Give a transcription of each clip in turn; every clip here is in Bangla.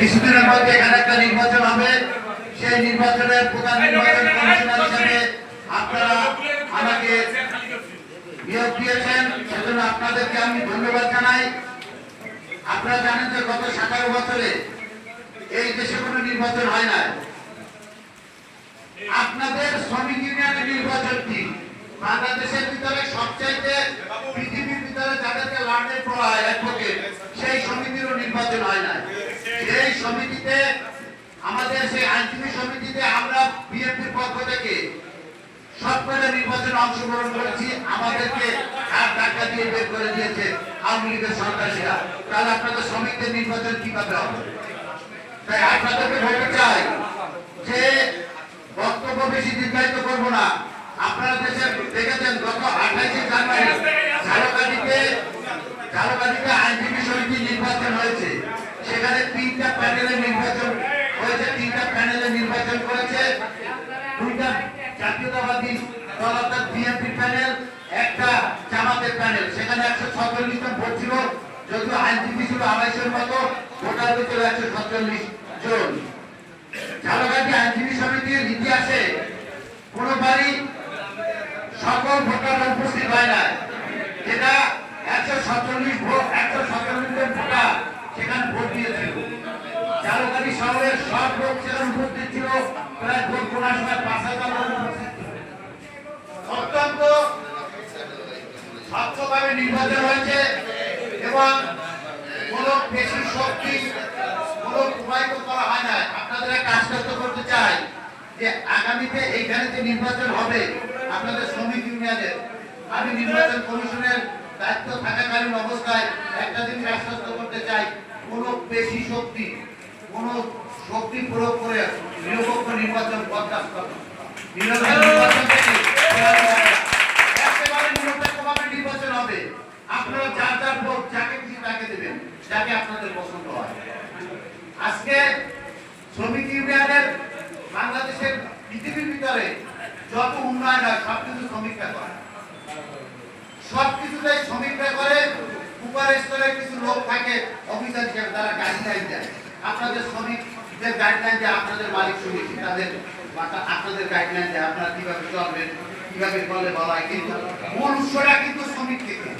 কিছুদিনের মধ্যে এখানে একটা নির্বাচন হবে, সেই নির্বাচনের প্রধান নির্বাচন কমিশনার হিসেবে আপনারা আমাকে নিয়োগ দিয়েছেন। সেজন্য আপনাদেরকে আমি ধন্যবাদ জানাই। আপনারা জানেন যে গত সতেরো বছরে এই দেশে কোনো নির্বাচন হয় না আপনাদের শ্রমিক ইউনিয়নের নির্বাচন কি বাংলাদেশের ভিতরে সবচাইতে পৃথিবীর ভিতরে যাদেরকে লার্নের পড়া হয় অ্যাডভোকেট সেই সমিতিরও নির্বাচন হয় না সেই সমিতিতে, আমাদের সেই আইনজীবী সমিতিতে আমরা বিএনপির পক্ষ থেকে সবকটা নির্বাচনে অংশগ্রহণ করেছি। আমাদেরকে হাত ধাক্কা দিয়ে বের করে দিয়েছে আওয়ামী লীগের সন্ত্রাসীরা। তাহলে আপনাদের শ্রমিকদের নির্বাচন কীভাবে হবে? তাই আপনাদেরকে বলতে চাই যে বক্তব্য বেশি দীর্ঘায়িত করব না আপনারা দেশে দেখেছেন গত আঠাইশে জানুয়ারি ঝালকাঠিতে ঝালকাঠিতে আইনজীবী সমিতি নির্বাচন হয়েছে সেখানে তিনটা প্যানেলে নির্বাচন হয়েছে তিনটা প্যানেলে নির্বাচন করেছে দুইটা জাতীয়তাবাদী দল অর্থাৎ বিএনপি প্যানেল একটা জামাতের প্যানেল সেখানে একশো ছচল্লিশ জন ভোট ছিল, যদিও আইনজীবী ছিল আড়াইশোর মতো, ভোটার হয়েছিল একশো ছচল্লিশ জন। ঝালকাঠি আইনজীবী সমিতির ইতিহাসে কোনোবারই সকল ভোটার উপস্থিত হয় না যেটা একশো সাতচল্লিশ ভোট, একশো সাতচল্লিশ জন ভোটার সেখানে ভোট দিয়েছিল ঝালকাঠি শহরের সব লোক সেখানে উপস্থিত ছিল প্রায় ভোট গোনার সময় পাঁচ হাজার লোক উপস্থিত ছিল। অত্যন্ত স্বচ্ছভাবে নির্বাচন হয়েছে এবং কোনো বেশি শক্তি, কোনো প্রবাহিত করা হয় না আপনাদের একটা আশ্বস্ত করতে চাই যে আগামীতে এইখানে যে নির্বাচন হবে, আপনাদের শ্রমিক ইউনিয়নের, আমি নির্বাচন কমিশনের দায়িত্ব থাকাকালীন অবস্থায় একটা জিনিস আশ্বস্ত করতে চাই, কোনো বেশি শক্তি, কোনো শক্তি প্রয়োগ করে নিরপেক্ষ নির্বাচন বরদাস্ত। নিরপেক্ষ নির্বাচন থেকে একেবারে নিরপেক্ষভাবে নির্বাচন হবে আপনারা যার যার ভোট যাকে খুশি তাকে দেবেন যাকে আপনাদের পছন্দ হয় আজকে শ্রমিক ইউনিয়নের বাংলাদেশের পৃথিবীর ভিতরে যত উন্নয়ন হয়, সবকিছু শ্রমিকরা করে। সবকিছুতেই শ্রমিকরা করে উপর স্তরে কিছু লোক থাকে, অফিসার হিসেবে তারা গাইডলাইন দেয়। আপনাদের শ্রমিকদের গাইডলাইন দেয় আপনাদের মালিক সমিতি তাদের আপনাদের গাইডলাইন দেয় আপনারা কীভাবে চলবেন, কীভাবে করলে ভালো হয়, কিন্তু মূল উৎসটা কিন্তু শ্রমিক থেকে।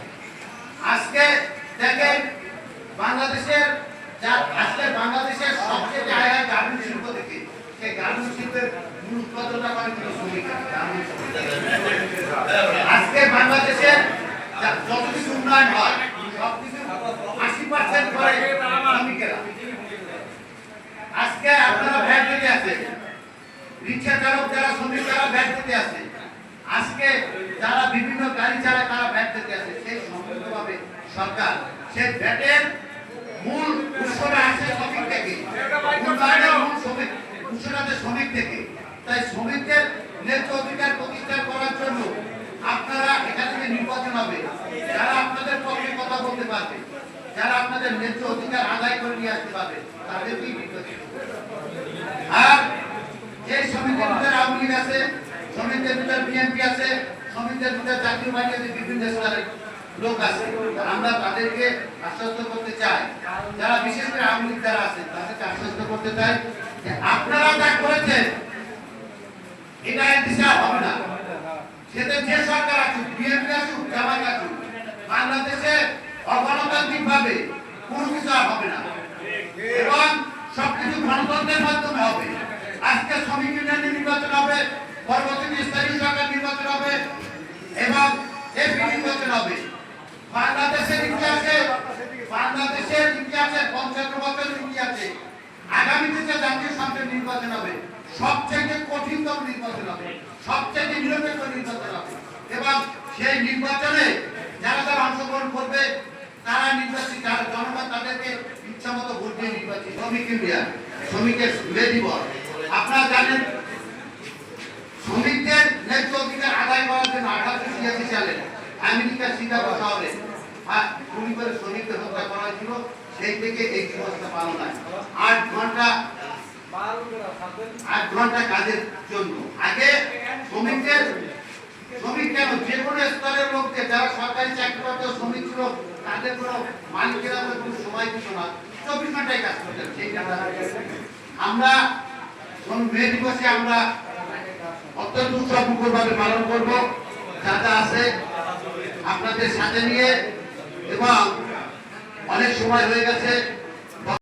আজকে দেখেন, বাংলাদেশের আজকে বাংলাদেশের সবচেয়ে আয় গার্মেন্ট শিল্প থেকে সেই গার্মেন্ট শিল্পের মূল উৎপাদনটা করে কিন্তু শ্রমিক গার্মেন্ট আজকে বাংলাদেশের যা- যত কিছু উন্নয়ন হয় আশি পার্সেন্ট করে শ্রমিকেরা। আজকে আপনারা ভ্যাট দিতে আছে। রিক্সা চালক যারা, শ্রমিক তারা ভ্যাট দিতে আছে, আজকে যারা বিভিন্ন গাড়ি চালায় তারা ভ্যাট দিতে আছে। সেই সম্পূর্ণভাবে সরকার, সেই ভ্যাটের মূল উৎসটা আসে শ্রমিক থেকে উন্নয়নের মূল শ্রমিক উৎসটা আসে শ্রমিক থেকে তাই শ্রমিকদের ন্যায্য অধিকার প্রতিষ্ঠা করার জন্য আপনারা এখানে যে নির্বাচন হবে যারা আপনাদের পক্ষে কথা বলতে পারবে আপনাদের ন্যায্য অধিকার আদায় করে নিয়ে আসতে পারবে, তাদেরকেই নির্বাচিত আর যে শ্রমিকদের ভিতরে আওয়ামী লীগ আছে, শ্রমিকদের ভিতরে বিএনপি আছে, শ্রমিকদের ভিতরে জাতীয় পার্টি আছে, বিভিন্ন স্তরের লোক আছে আমরা তাদেরকে আশ্বস্ত করতে চাই। যারা বিশেষ করে আওয়ামী লীগ যারা আছে, তাদেরকে আশ্বস্ত করতে চাই যে আপনারা যা করেছেন, এটা দিশা হবে না। সেটা যে সরকার আসুক, বিএনপি আসুক জামাত আসুক, বাংলাদেশে অগণতান্ত্রিক ভাবে এবং সবকিছু গণতন্ত্রের মাধ্যমে হবে। আজকে শ্রমিক নির্বাচন হবে পরবর্তী স্থানীয় নির্বাচন হবে, এবং এমপি নির্বাচন হবে। বাংলাদেশের ইতিহাসে বাংলাদেশের ইতিহাসে পঞ্চান্ন বছরের ইতিহাসে আগামীতে যে জাতীয় সংসদ নির্বাচন হবে। সবচেয়ে কঠিনতম নির্বাচন হবে। সবচেয়ে নিরপেক্ষ নির্বাচন হবে। এবং সেই নির্বাচনে যারা যারা অংশগ্রহণ করবে, তারা নির্বাচিত যারা জনগণ তাদেরকে ইচ্ছা মতো ভোট দিয়ে নির্বাচিত শ্রমিক ইন্ডিয়া শ্রমিকের সুবিধা দিব আপনারা জানেন, শ্রমিকদের ন্যায্য অধিকার আদায় করার জন্য আঠারোশো ছিয়াশি সালে আমেরিকার শিকাগো শহরে আ- গুলি করে শ্রমিকদের হত্যা করা হয়েছিল। সেই থেকে এই দিবসটা পালন হয় আট ঘণ্টা আট ঘণ্টা কাজের জন্য। আগে শ্রমিকদের, শ্রমিক কেন? যে কোনো স্তরের লোকদের, যারা সরকারি চাকরি করত শ্রমিক ছিল, তাদের কোনো মালিকেরা কোনো সময় দিত না। চব্বিশ ঘন্টায় কাজ করতে হবে, সেই আমরা মে দিবসে আমরা অত্যন্ত উৎসবমুখরভাবে পালন করব, যা যা আছে আপনাদের সাথে নিয়ে, এবং অনেক সময় হয়ে গেছে